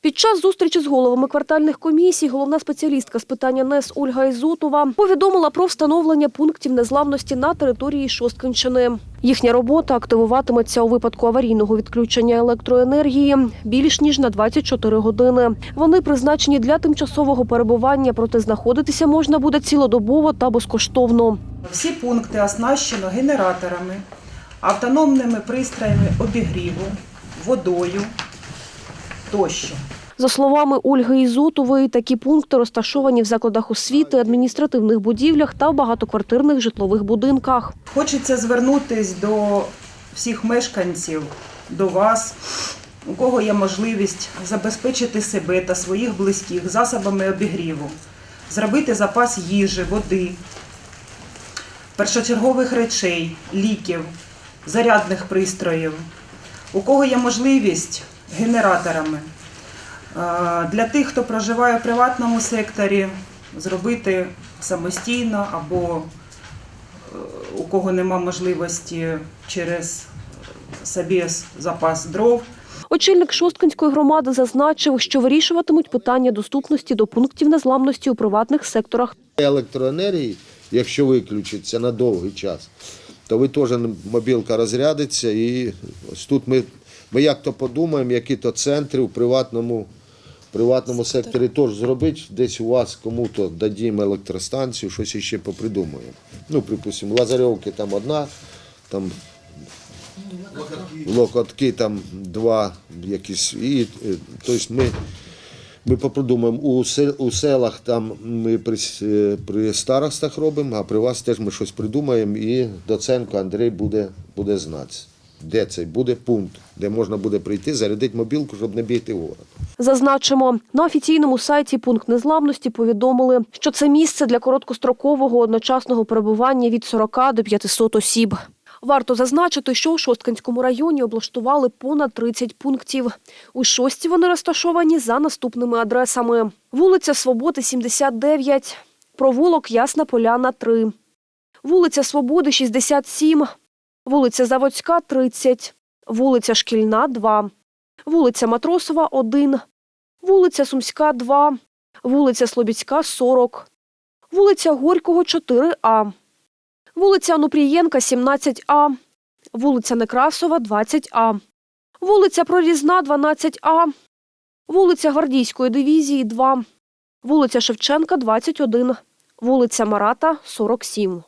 Під час зустрічі з головами квартальних комісій головна спеціалістка з питання НЕС Ольга Ізотова повідомила про встановлення пунктів незламності на території Шосткинщини. Їхня робота активуватиметься у випадку аварійного відключення електроенергії більш ніж на 24 години. Вони призначені для тимчасового перебування, проте знаходитися можна буде цілодобово та безкоштовно. Всі пункти оснащено генераторами, автономними пристроями обігріву, водою тощо. За словами Ольги Ізотової, такі пункти розташовані в закладах освіти, адміністративних будівлях та в багатоквартирних житлових будинках. Хочеться звернутися до всіх мешканців, до вас, у кого є можливість забезпечити себе та своїх близьких засобами обігріву, зробити запас їжі, води, першочергових речей, ліків, зарядних пристроїв. У кого є можливість генераторами. Е, Для тих, хто проживає в приватному секторі, зробити самостійно або у кого нема можливості через собес запас дров. Очільник Шосткинської громади зазначив, що вирішуватимуть питання доступності до пунктів незламності у приватних секторах. електроенергії, якщо виключиться на довгий час, то ви теж мобілка розрядиться. І ось тут ми, ми як то подумаємо, які то центри у приватному, приватному секторі теж зробити. Десь у вас кому-то дадімо електростанцію, щось іще попридумаємо. Ну, припустимо, Лазарьовки там одна, там локотки там два якісь. І, тобто ми ми попридумаємо, у, сел- у селах там ми при, е, при старостах робимо, а при вас теж ми щось придумаємо, і Доценко Андрій буде, буде знати, де цей буде пункт, де можна буде прийти, зарядити мобілку, щоб не бігти в город. Зазначимо, на офіційному сайті пункт незламності повідомили, що це місце для короткострокового одночасного перебування від 40 до 500 осіб. Варто зазначити, що у Шосткинському районі облаштували понад 30 пунктів. У шості вони розташовані за наступними адресами: вулиця Свободи, 79, провулок Ясна Поляна, 3, вулиця Свободи, 67, вулиця Заводська, 30, вулиця Шкільна, 2, вулиця Матросова, 1, вулиця Сумська, 2, вулиця Слобідська, 40, вулиця Горького, 4А, вулиця Онупрієнка, 17А, вулиця Некрасова, 20А, вулиця Прорізна, 12А, вулиця Гвардійської дивізії, 2, вулиця Шевченка, 21, вулиця Марата, 47.